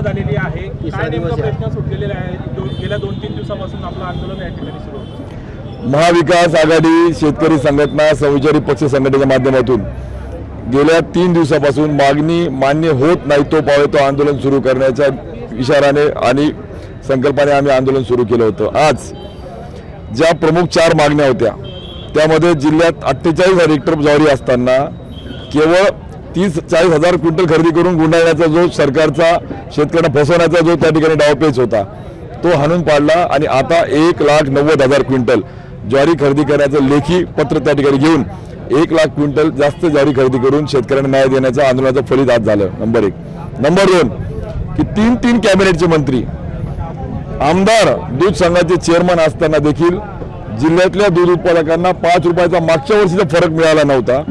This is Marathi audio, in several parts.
झालेली आहे. काय नेमका. प्रश्न सुटलेले आहे गेल्या दोन तीन दिवसापासून आपलं आंदोलन या ठिकाणी सुरू होतं. महाविकास आघाडी शेतकरी संघटना सहचारी पक्ष संघटनेच्या माध्यमातून गेल्या तीन दिवसापासून मागणी मान्य होत नाही तो पावे तो आंदोलन सुरू करण्याच्या इशाराने आणि संकल्पाने आम्ही आंदोलन सुरू केलं होतं. आज ज्या प्रमुख चार मागण्या होत्या त्यामध्ये जिल्ह्यात अठ्ठेचाळीस हजार हेक्टर ज्वारी असताना केवळ तीस चाळीस हजार क्विंटल खरेदी करून गुंडाळण्याचा जो सरकारचा शेतकऱ्यांना फसवण्याचा जो त्या ठिकाणी डावपेच होता तो हाणून पाडला आणि आता एक लाख नव्वद हजार क्विंटल ज्वारी खरेदी करण्याचं लेखी पत्र त्या ठिकाणी घेऊन एक लाख क्विंटल जास्त ज्वारी खरेदी करून शेतकऱ्यांना न्याय देण्याचं आंदोलनाचं फलित आज झालं. नंबर एक. नंबर दोन की तीन तीन कॅबिनेटचे मंत्री आमदार दूध संघाचे चेअरमन असताना देखील जिल्ह्यातल्या दूध उत्पादकांना पाच रुपयाचा मागच्या वर्षीचा फरक मिळाला नव्हता.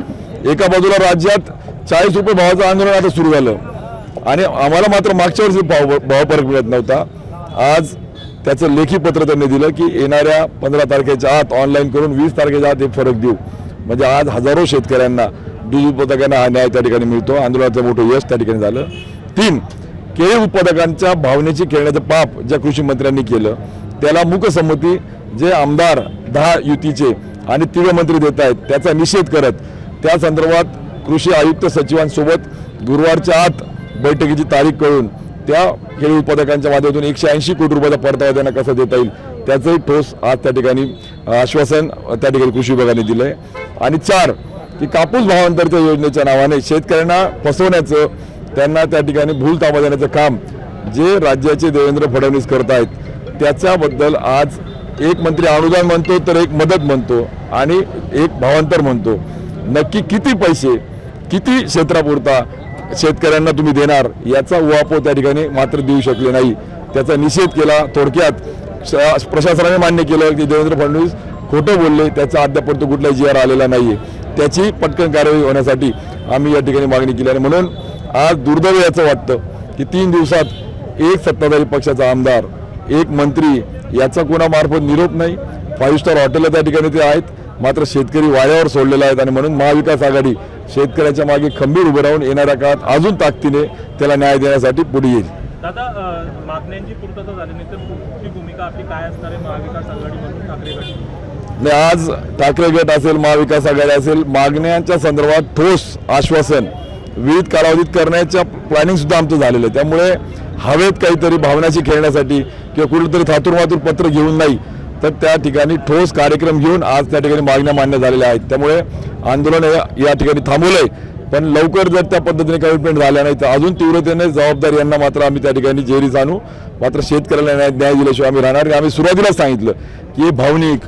एका बाजूला राज्यात चाळीस रुपये भावाचं आंदोलन आता सुरू झालं. आणि आम्हाला मात्र मागच्या वर्षी भाव भाव फरक मिळत नव्हता. आज त्याचं लेखी पत्र त्यांनी दिलं की येणाऱ्या पंधरा तारखेच्या आत ऑनलाईन करून वीस तारखेच्या आत हे फरक देऊ. म्हणजे आज हजारो शेतकऱ्यांना दूध उत्पादकांना हा न्याय त्या ठिकाणी मिळतो. आंदोलनाचं मोठं यश त्या ठिकाणी झालं. तीन केळी उत्पादकांच्या भावनेची खेळण्याचं पाप ज्या कृषी मंत्र्यांनी केलं त्याला मुकसंमती जे आमदार दहा युतीचे आणि तिघ मंत्री देत आहेत त्याचा निषेध करत त्या संदर्भात कृषी आयुक्त सचिवांसोबत गुरुवारच्या आत बैठकीची तारीख कळून त्या केळी उत्पादकांच्या माध्यमातून एकशे ऐंशी कोटी रुपयाचा परतावा त्यांना कसा देता येईल त्याचंही ठोस आज त्या ठिकाणी आश्वासन त्या ठिकाणी कृषी विभागाने दिलं आहे आणि चार की कापूस भावांतरच्या योजनेच्या नावाने शेतकऱ्यांना फसवण्याचं त्यांना त्या ठिकाणी भूल ताबा देण्याचं काम जे राज्याचे देवेंद्र फडणवीस करत आहेत त्याच्याबद्दल आज एक मंत्री अनुदान म्हणतो तर एक मदत म्हणतो आणि एक भावांतर म्हणतो. नक्की किती पैसे किती क्षेत्रापुरता शेतकऱ्यांना तुम्ही देणार याचा उहापोह त्या ठिकाणी मात्र देऊ शकले नाही. त्याचा निषेध केला थोडक्यात. श- प्रशासनाने मान्य केलं की देवेंद्र फडणवीस खोटं बोलले त्याचा अद्यापर्यंत कुठलाही जी आर आलेला नाही आहे त्याची पटकन कार्यवाही होण्यासाठी आम्ही या ठिकाणी मागणी केली आणि म्हणून आज दुर्दैव याचं वाटतं की तीन दिवसात एक सत्ताधारी पक्षाचा आमदार एक मंत्री याचा कोणामार्फत निरोप नाही. फाईव्ह स्टार हॉटेल त्या ठिकाणी ते आहेत. मात्र शेतकरी वाड्यावर सोडलेला आहेत आणि म्हणून महाविकास आघाडी शेतकऱ्याच्या मागे खंबीर उभे राहून येणाऱ्या काळात अजून ताकदीने त्याला न्याय देण्यासाठी पुढे येईल. दादा अं, मागण्यांची पूर्तता झाली नाही तर पुढची भूमिका आपली काय असणार आहे महाविकास आघाडीमधून ठाकरे गट? आणि आज ठाकरे गट असेल महाविकास आघाडी असेल मागण्यांच्या संदर्भात ठोस आश्वासन विविध कालावधीत करण्याच्या प्लॅनिंग सुद्धा आमचं झालेलं आहे. त्यामुळे हवेत काहीतरी भावनाशी खेळण्यासाठी किंवा कुठेतरी थातूर मातूर पत्र घेऊन नाही तर त्या ठिकाणी ठोस कार्यक्रम घेऊन आज त्या ठिकाणी मागण्या मान्य झालेल्या आहेत. त्यामुळे आंदोलन या ठिकाणी थांबवलंय. पण लवकर जर त्या पद्धतीने कमिटमेंट झाल्या नाही तर अजून तीव्रतेने जबाबदार यांना मात्र आम्ही त्या ठिकाणी जेरीस आणू मात्र शेतकऱ्याला न्याय न्याय दिल्याशिवाय आम्ही राहणार नाही. आम्ही सुरुवातीला सांगितलं की भावनिक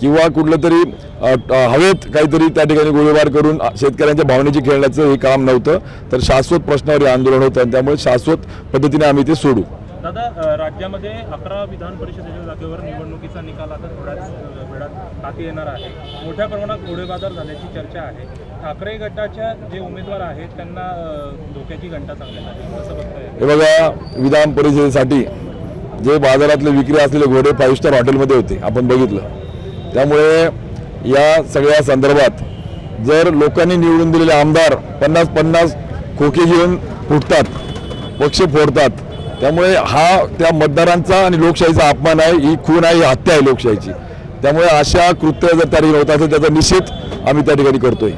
किंवा कुठलं तरी हवेत काहीतरी त्या ठिकाणी गोळीबार करून शेतकऱ्यांच्या भावनेची खेळण्याचं हे काम नव्हतं. तर शाश्वत प्रश्नावर हे आंदोलन होतं आणि त्यामुळे शाश्वत पद्धतीने आम्ही ते सोडू. दादा राज्यामध्ये अकरा विधान परिषदेच्या जागेवर निवडणुकीचा निकाल आता थोड्याच वेळात हाती येणार आहे. मोठ्या प्रमाणात घोडेबाजार झाल्याची चर्चा आहे. ठाकरे गटाच्या जे उमेदवार आहेत त्यांना धोक्याची घंटा सांगण्यात आली बघताय? हे बघा विधान परिषदेसाठी जे बाजारातले विक्री असलेले घोडे फाईव्ह स्टार हॉटेलमध्ये होते आपण बघितलं. त्यामुळे या सगळ्या संदर्भात जर लोकांनी निवडून दिलेले आमदार पन्नास पन्नास खोके घेऊन फुटतात पक्ष फोडतात त्यामुळे हा त्या मतदारांचा आणि लोकशाहीचा अपमान आहे ही खून आहे ही हत्या आहे लोकशाहीची. त्यामुळे अशा कृत्य जर त्या ठिकाणी होत असेल त्याचा निषेध आम्ही त्या ठिकाणी करतोय.